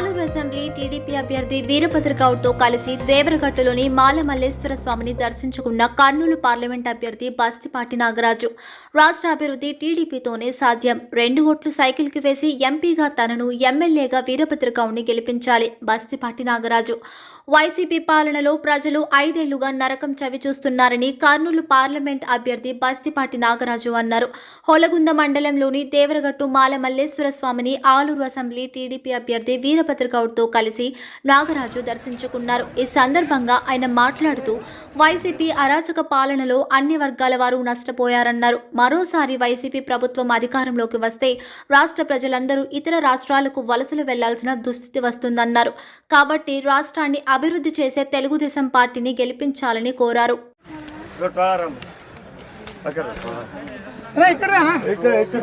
Assembly అభ్యర్థి వీరభద్ర గౌడ్తో కలిసి దేవరగట్టులోని మాలమల్లేశ్వర స్వామిని దర్శించుకున్న కర్నూలు పార్లమెంట్ అభ్యర్థి బస్తిపాటి నాగరాజు. రాష్ట్ర అభివృద్ధి టీడీపీతోనే సాధ్యం. రెండు ఓట్లు సైకిల్కి వేసి ఎంపీగా తనను ఎమ్మెల్యేగా వీరభద్ర గౌడ్ని గెలిపించాలి బస్తిపాటి నాగరాజు. వైసీపీ పాలనలో ప్రజలు ఐదేళ్ళుగా నరకం చవి చూస్తున్నారని కర్నూలు పార్లమెంట్ అభ్యర్థి బస్తిపాటి నాగరాజు అన్నారు. హొలగుంద మండలంలోని దేవరగట్టు మాల మల్లేశ్వర స్వామిని ఆలూరు అసెంబ్లీ టీడీపీ అభ్యర్థి వీరభద్ర గౌడ్తో కలిసి నాగరాజు దర్శించుకున్నారు. ఈ సందర్భంగా ఆయన మాట్లాడుతూ వైసీపీ అరాచక పాలనలో అన్ని వర్గాల వారు నష్టపోయారన్నారు. మరోసారి వైసీపీ ప్రభుత్వం అధికారంలోకి వస్తే రాష్ట్ర ప్రజలందరూ ఇతర రాష్ట్రాలకు వలసలు వెళ్ళాల్సిన దుస్థితి వస్తుందన్నారు. కాబట్టి రాష్ట్రాన్ని అభివృద్ధి చేసే తెలుగుదేశం పార్టీని గెలిపించాలని కోరారు. ఇక్కడ ఇక్కడ ఇక్కడ.